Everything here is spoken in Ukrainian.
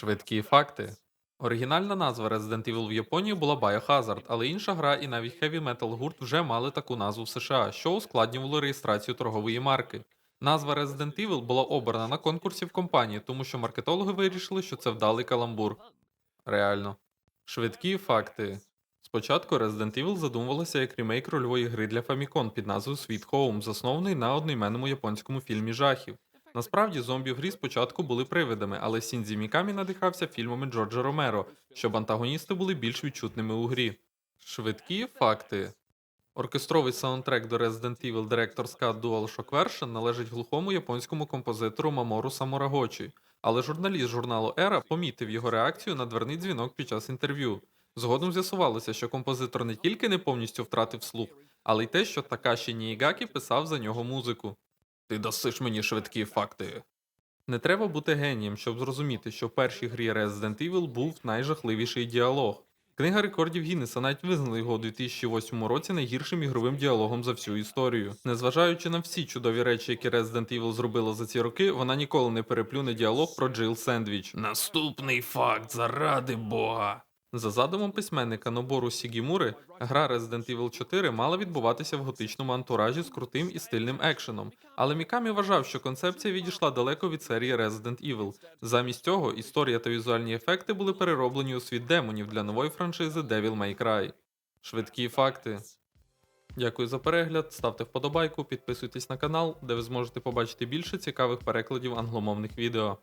Швидкі факти. Оригінальна назва Resident Evil в Японії була Biohazard, але інша гра і навіть Heavy Metal гурт вже мали таку назву в США, що ускладнювало реєстрацію торгової марки. Назва Resident Evil була обрана на конкурсі в компанії, тому що маркетологи вирішили, що це вдалий каламбур. Реально. Швидкі факти. Спочатку Resident Evil задумувалася як ремейк рольової гри для Famicom під назвою Sweet Home, заснований на одноіменному японському фільмі жахів. Насправді, зомбі в грі спочатку були привидами, але Сіндзі Мікамі надихався фільмами Джорджа Ромеро, щоб антагоністи були більш відчутними у грі. Швидкі факти. Оркестровий саундтрек до Resident Evil Director's Cut DualShock Version належить глухому японському композитору Мамору Саморагочі, але журналіст журналу Era помітив його реакцію на дверний дзвінок під час інтерв'ю. Згодом з'ясувалося, що композитор не тільки не повністю втратив слух, але й те, що Такаші Ніїгакі писав за нього музику. Ти дасиш мені швидкі факти. Не треба бути генієм, щоб зрозуміти, що в першій грі Resident Evil був найжахливіший діалог. Книга рекордів Гіннеса навіть визнала його у 2008 році найгіршим ігровим діалогом за всю історію. Незважаючи на всі чудові речі, які Resident Evil зробила за ці роки, вона ніколи не переплюне діалог про Джил Сендвіч. Наступний факт, заради Бога. За задумом письменника Нобору Сігімури, гра Resident Evil 4 мала відбуватися в готичному антуражі з крутим і стильним екшеном. Але Мікамі вважав, що концепція відійшла далеко від серії Resident Evil. Замість цього історія та візуальні ефекти були перероблені у світ демонів для нової франшизи Devil May Cry. Швидкі факти. Дякую за перегляд, ставте вподобайку, підписуйтесь на канал, де ви зможете побачити більше цікавих перекладів англомовних відео.